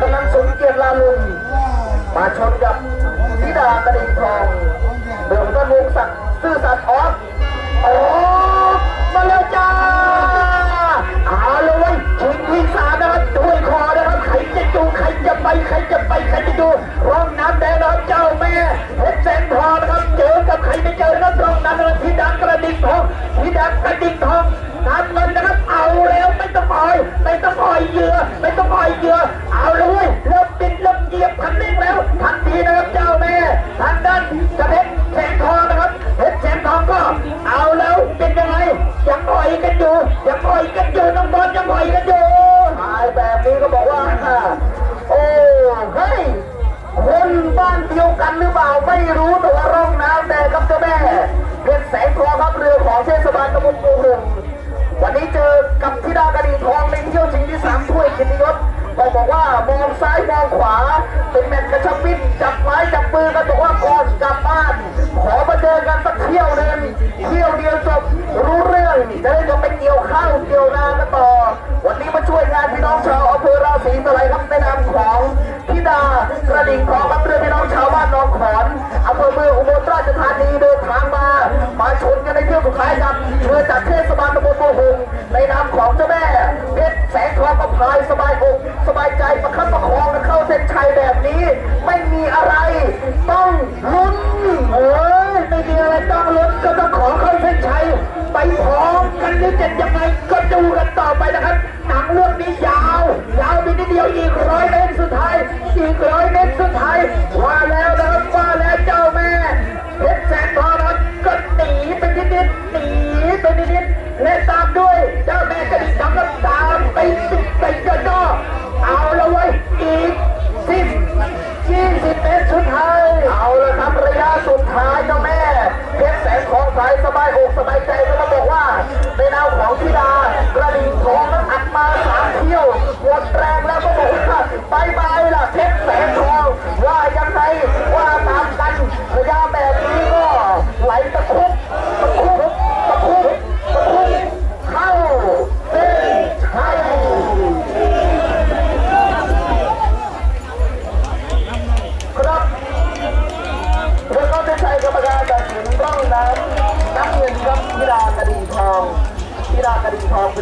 กำลังสมเกียรติลาลุงมาชนกับธิดากระดิ่งทองเดิมก็ลุงสักซื่อสัตย์ออฟโอ้ อยกันอยู่ยังปล่อยกันอยู่น้องบอลยังปล่อยกันอยู่หายแบบนี้ก็บอกว่าโอ้เฮ้ยคนบ้านเดียวกันหรือเปล่าไม่รู้แต่ว่าร่องน้ำแดงครับเจ้าแม่เป็นแสงทองครับเรือของเทศบาลตำบลปูหงวันนี้เจอกับธิดากระดิ่งทองในเที่ยวชิงที่สามถ้วยกิตยศบอกบอกว่ามองซ้ายมองขวาเป็นแมตช์กระชับมิตรจับไม้จับมือกันบอกว่าก่อนกลับบ้าน ขอมาเจอกันสักเที่ยวหนึงเที่ยวเดียวจบรู้เรื่อง จะได้จะไปเกี่ยวข้าวเกี่ยวนากันต่อ วันนี้มาช่วยงานพี่น้องชาว ดูกันต่อไปนะครับหนังเรื่องนี้ยาว ยาวไปนิดเดียวอีกร้อยเมตรสุดท้ายอีกร้อยเมตรสุดท้ายว่าแล้วนะครับว่าแล้วเจ้าแม่เพชรแสนทองนะครับก็หนีไปนิดนิดๆหนีไปนิดนิดๆและตามด้วยเจ้าแม่กระดิ่งดำก็ตามไป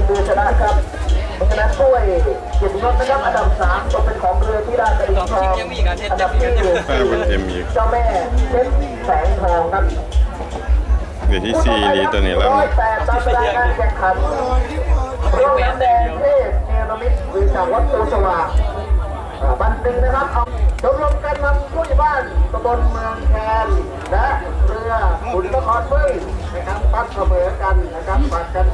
ากระดิ่งทองเป็นเรือชนะครับเพราะฉะนั้นถ้วยเกียรติยศนะครับอันดับสามตกเป็นของเรือพิรากระดิ่งทองอันดับที่เออมันจะมีเจ้าแม่เพชรแสงทองครับเดี๋ยวที่ซีนี้ตัวนี้แล้วร้อยแปดตามเวลาการแข่งขันร่องน้ำแดงเทพเนรมิตหรือจากวัดโตสว่างอ่าบันตึงนะครับเอาชมรมการนำผู้ใหญ่บ้านตำบลเมืองแคนและเรือขุนนครเฟ้ยนะครับปัดเสมอกันนะครับปัดกัน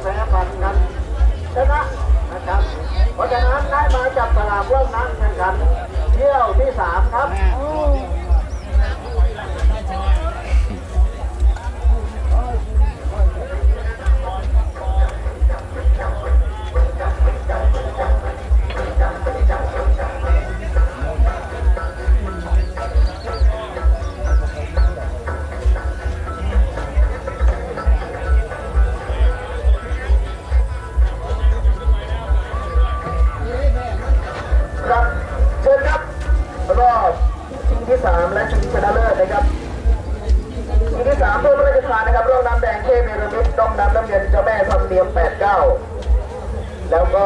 แพ้ปัดกัน เทพเนรมิตร่องน้ำน้ำเย็นเจ้าแม่ทำเนียมแปดเก้าแล้วก็